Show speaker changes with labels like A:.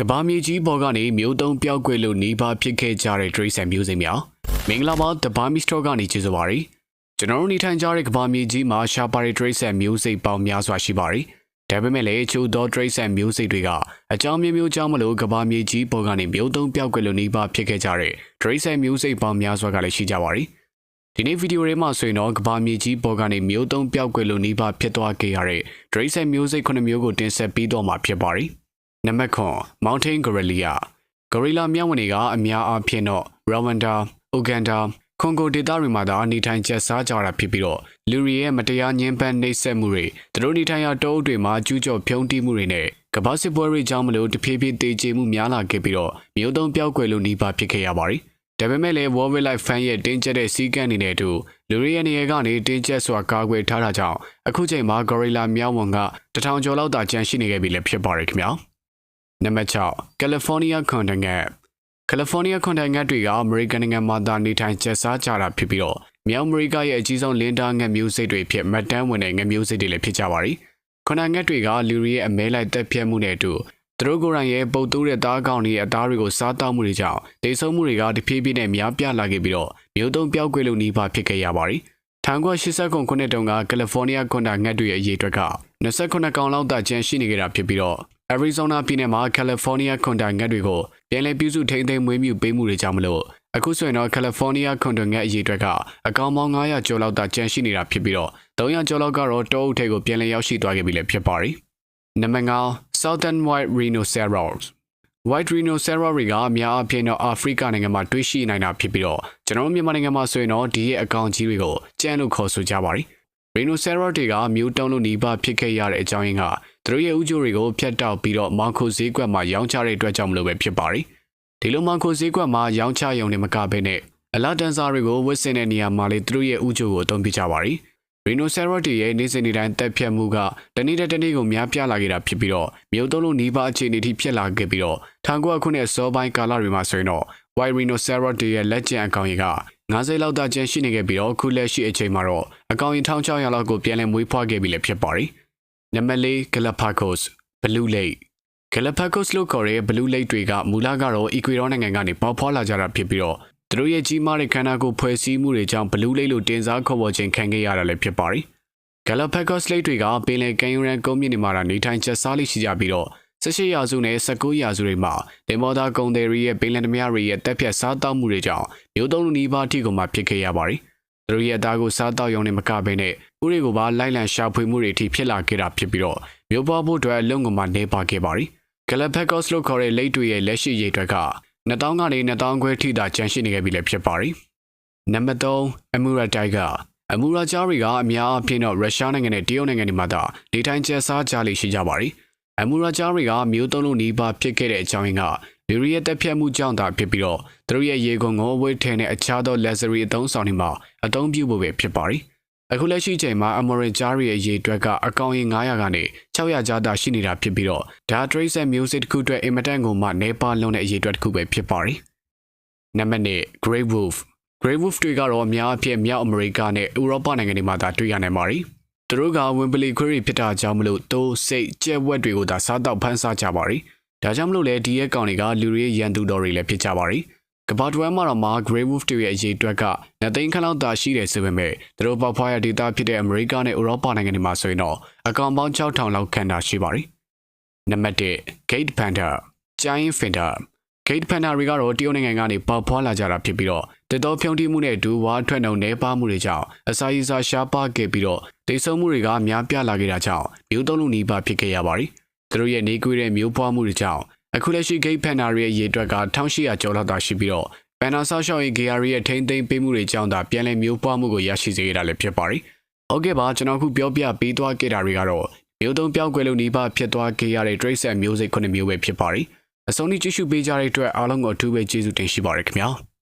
A: ကဘာမြေကြီးပေါ်ကနေမျိုးတုံးပျောက်ကွယ်လို့နေပါဖြစ်ခဲ့ကြတဲ့ဒရိစံမျိုးစိမ်များမင်္ဂလာပါတဘာမီစတော့ကနေကျေးဇူးပါရီကျွန်တော်တို့နေထိုင်ကြတဲ့ကဘာမြေကြီးမှာရှာပါရီဒရိစံမျိုးစိမ်ပေါင်းများစွာရှိပါရီဒါပေမဲ့လည်းချို့သောဒရိစံမျိုးစိမ်တွေကအကြောင်းမျိုးမျိုးကြောင့်မလို့ကဘာမြေကြီးပေါ်ကနေမျိုးတုံးပျောက်ကွယ်လို့နေပါဖြစ်ခဲ့ကြတဲ့ဒရိစံမျိုးစိမ်ပေါင်းများစွာကလည်းရှိကြပါရီဒီနေ့ဗီဒီယိုထဲမှာဆိုရင်တော့ကဘာမြေကြီးပေါ်ကနေမျိုးတုံးပျောက်ကွယ်လို့နေပါဖြစ်သွားခဲ့ရတဲ့ဒရိစံမျိုးစိမ်9မျိုးကိုတင်ဆက်ပြီးတော့မှာဖြစ်ပါရီ နံပါတ်9 Mountain Gorilla Gorilla မြောက်ဝင်တွေကအများအားဖြင့်တော့ Rwanda, Uganda, Congo ဒေသတွေမှာသာနေထိုင်ကျက်စားကြတာဖြစ်ပြီးတော့လူတွေရဲ့မတရားညှဉ်းပန်းနှိပ်စက်မှုတွေသူတို့နေထိုင်ရာတောအုပ်တွေမှာကျူးကျော်ဖြုံးတိမှုတွေနဲ့ကမ္ဘာစစ်ပွဲတွေကြောင့်မလို့တဖြည်းဖြည်းတည်ကြည်မှုများလာခဲ့ပြီးတော့မြို့သုံးပြောက်ကွယ်လို့နှီးပါဖြစ်ခဲ့ရပါတယ်။ဒါပေမဲ့လည်း World Wildlife Fund ရဲ့တင်းကျပ်တဲ့စည်းကမ်းတွေနဲ့အတူလူတွေရဲ့နေရာကနေတင်းကျပ်စွာကာကွယ်ထားတာကြောင့်အခုချိန်မှာ Gorilla မြောက်ဝင်ကတထောင်ကျော်လောက်သာကျန်ရှိနေခဲ့ပြီလည်းဖြစ်ပါတယ်ခင်ဗျာ။ နံပါတ်6 California Continental California Continental တွေကအမေရိကန်နိုင်ငံမှာသာနေထိုင်ကျက်စားကြတာဖြစ်ပြီးတော့မြောက်အမေရိကရဲ့အကြီးဆုံးလင်းတာငှက်မျိုးစိတ်တွေဖြစ်မှတ်တမ်းဝင်တဲ့ငှက်မျိုးစိတ်တွေလည်းဖြစ်ကြပါရီ။ Continental တွေကလူတွေရဲ့အမဲလိုက်တက်ပြတ်မှုနဲ့အတူသူတို့ကိုယ်တိုင်ရဲ့ပုတ်တူးတဲ့သားကောင်တွေရဲ့အသားတွေကိုစားတောက်မှုတွေကြောင့်ဒေဆုံးမှုတွေကတဖြည်းဖြည်းနဲ့များပြားလာခဲ့ပြီးတော့မျိုးတုံးပြောက်ကွယ်လို့နှီးပါဖြစ်ခဲ့ရပါရီ။1989ခုနှစ်တုန်းကကယ်လီဖိုးနီးယားကွန်တာငှက်တွေရဲ့အရေးအတွက်က29ကောင်လောက်သာကျန်ရှိနေကြတာဖြစ်ပြီးတော့ Arizona ပြည်နယ်မှာ California ကွန်တာငှက်တွေကိုပြန်လည်ပြုစုထိန်းသိမ်းမွေးမြူပေးမှုတွေကြောင့်မလို့အခုဆိုရင်တော့ California ကွန်တာငှက်အရေးအတွက်ကအကောင်ပေါင်း900ကျော်လောက်သာကျန်ရှိနေတာဖြစ်ပြီးတော့300ကျော်လောက်ကတော့တောအုပ်ထဲကိုပြန်လည်ရောက်ရှိသွားခဲ့ပြီလည်းဖြစ်ပါရီ။နံပါတ်9 Southern White Rhinoceros White Rhinoceros တွေကအများအပြားတော့အာဖရိကနိုင်ငံမှာတွေ့ရှိနိုင်တာဖြစ်ပြီးတော့ကျွန်တော်တို့မြန်မာနိုင်ငံမှာဆိုရင်တော့ဒီရဲ့အကောင်ကြီးတွေကိုကြမ်းလို့ခေါ်ဆိုကြပါရီ။ Rhinoceros တွေကမျိုးတုံးလို့နှီးပါဖြစ်ခဲ့ရတဲ့အကြောင်းရင်းက သူတို့ရဲ့ဥကြိုတွေကိုဖျက်တောက်ပြီးတော့မောင်ခိုဈေးကွက်မှာရောင်းချတဲ့အတွက်ကြောင့်မလို့ပဲဖြစ်ပါရီ။ဒီလိုမောင်ခိုဈေးကွက်မှာရောင်းချရုံနဲ့မကဘဲနဲ့အလာတန်ဆာတွေကိုဝစ်စင်တဲ့နေရာမှာလေသူတို့ရဲ့ဥကြိုကိုအသုံးပြုကြပါရီ။ Rhinoceros တွေရဲ့နေ့စဉ်နေ့တိုင်းတက်ဖြတ်မှုကတနေ့တစ်နေ့ကိုများပြားလာခဲ့တာဖြစ်ပြီးတော့မြို့သုံးလုံးနီးပါးအခြေအနေထိဖြစ်လာခဲ့ပြီးတော့1900ခုနှစ်စောပိုင်းကာလတွေမှာဆိုရင်တော့ White Rhinoceros တွေရဲ့လက်ကျန်အကောင်ကြီးက90လောက်သာကျန်ရှိနေခဲ့ပြီးတော့အခုလက်ရှိအချိန်မှာတော့အကောင်ကြီး1600လောက်ကိုပြန်လည်မွေးဖွားခဲ့ပြီလည်းဖြစ်ပါတယ်။ နံပါတ်၄ Galapagos Blue Lake Galapagos လို့ခေါ်တဲ့ Blue Lake တွေကမူလကတော့ Ecuador နိုင်ငံကနေပေါက်ဖွားလာကြတာဖြစ်ပြီးတော့သူတို့ရဲ့ကြီးမားတဲ့ခန္ဓာကိုယ်ဖွဲ့စည်းမှုတွေကြောင့် Blue Lake လို့တင်စားခေါ်ဝေါ်ခြင်းခံခဲ့ရတာလည်းဖြစ်ပါတယ်။ Galapagos Lake တွေကပင်လယ်ကမ်းရိုးတန်းကုန်းမြင့်တွေမှာနေထိုင်ချက်စားလိရှိကြပြီးတော့18ရာစုနဲ့19ရာစုတွေမှာဒေမောဒါကုံတယ်ရီရဲ့ပင်လယ်ဓမြတွေရဲ့တက်ဖြတ်စားတောက်မှုတွေကြောင့်မျိုးသုံးလူနီးပါးအထိကိုမှဖြစ်ခဲ့ရပါတယ်။ သူတို့ရဲ့အသားကိုစားတောက်ရုံနဲ့မကဘဲနဲ့ဥတွေကိုပါလိုက်လံရှာဖွေမှုတွေအထိဖြစ်လာခဲ့တာဖြစ်ပြီးတော့မျိုးပွားဖို့အတွက်အလုံကမှနေပါခဲ့ပါတယ်။ Galapagos လို့ခေါ်တဲ့လိတ်တွေရဲ့လက်ရှိရည်အတွက်က2000ကနေ2000ခွဲထိသာကျန်ရှိနေခဲ့ပြီလည်းဖြစ်ပါတယ်။နံပါတ်3 Amura Tiger အမူရာကြားတွေကအများအပြားတော့ရုရှားနိုင်ငံနဲ့တရုတ်နိုင်ငံတွေမှာသာနေထိုင်ကျစားကြလိမ့်ရှိကြပါတယ်။အမူရာကြားတွေကမျိုးသုံးလုံးနီးပါးဖြစ်ခဲ့တဲ့အကြောင်းရင်းက လူတွေရဲ့တက်ဖြတ်မှုကြောင့်သာဖြစ်ပြီးတော့သူတို့ရဲ့ရေကုန်ကိုအဝေးထဲနဲ့အခြားသော luxury အသုံးဆောင်တွေမှာအသုံးပြုဖို့ပဲဖြစ်ပါတယ်။အခုလက်ရှိချိန်မှာအမူရာကြားတွေရဲ့ရေတွက်ကအကောင်ရင်900ကနေ600ကြားသာရှိနေတာဖြစ်ပြီးတော့ဒါတရိတ်ဆက်မျိုးစစ်တစ်ခုအတွက်အင်မတန်ကိုမှနေပါလုံးတဲ့အရေတွက်တစ်ခုပဲဖြစ်ပါတယ်။နံပါတ်1 Grey Wolf Grey Wolf တွေကတော့အများအပြားမြောက်အမေရိကနဲ့ဥရောပနိုင်ငံတွေမှာသာတွေ့ရနိုင်ပါတယ်။သူတို့ကဝင်ပလီခွေးတွေဖြစ်တာကြောင့်မလို့တိုးစိတ်ကြက်ဝက်တွေကိုသာစားတော့ဖမ်းစားကြပါရီ။ ဒါကြောင့်မလို့လေဒီရဲ့ကောင်တွေကလူတွေရန်သူတော်တွေလည်းဖြစ်ကြပါရီ။ကဘာတွဲမှာတော့မှ Grey Wolf တွေရဲ့အရေးအတွက်ကနှစ်သိန်းခန့်လောက်သာရှိတယ်ဆိုပေမဲ့သူတို့ပေါက်ဖွားရဒေတာဖြစ်တဲ့အမေရိကနဲ့ဥရောပနိုင်ငံတွေမှာဆိုရင်တော့အကောင်ပေါင်း6000လောက်ခန့်တာရှိပါရီ။နံပါတ်1 Gate Panda Giant Panda Gate Panda တွေကတော့တရုတ်နိုင်ငံကနေပေါက်ဖွားလာကြတာဖြစ်ပြီးတော့တတော်ဖြုံတိမှုနဲ့အတူဝါထွက်နှုံနေပါမှုတွေကြောင့်အစာရည်စာရှားပါခဲ့ပြီးတော့တိတ်ဆုံးမှုတွေကများပြားလာခဲ့တာကြောင့်မျိုးသုံးလူနီးပါးဖြစ်ခဲ့ရပါတယ်။ သူတို့ရဲ့နေကွေးတဲ့မျိုးပွားမှုတွေကြောင့်အခုလက်ရှိ Gate Panda တွေရဲ့ရေအတွက်က1800ကျော်လောက်သာရှိပြီးတော့ Panda ဆောက်ရှောက်ရေး GR ရဲ့ထိန်းသိမ်းပေးမှုတွေကြောင့်သာပြန်လည်မျိုးပွားမှုကိုရရှိစေရတာလည်းဖြစ်ပါတယ်။ဟုတ်ကဲ့ပါကျွန်တော်ခုပြောပြပေးသွားခဲ့တာတွေကတော့မျိုးသုံးပြောက်ကွယ်လို့နီးပါးဖြစ်သွားခဲ့ရတဲ့ trace မျိုးစိတ်ခုနှစ်မျိုးပဲဖြစ်ပါတယ်။အဆုံးထိကြည့်ရှုပေးကြတဲ့အတွက်အားလုံးကိုအထူးပဲကျေးဇူးတင်ရှိပါရခင်ဗျာ။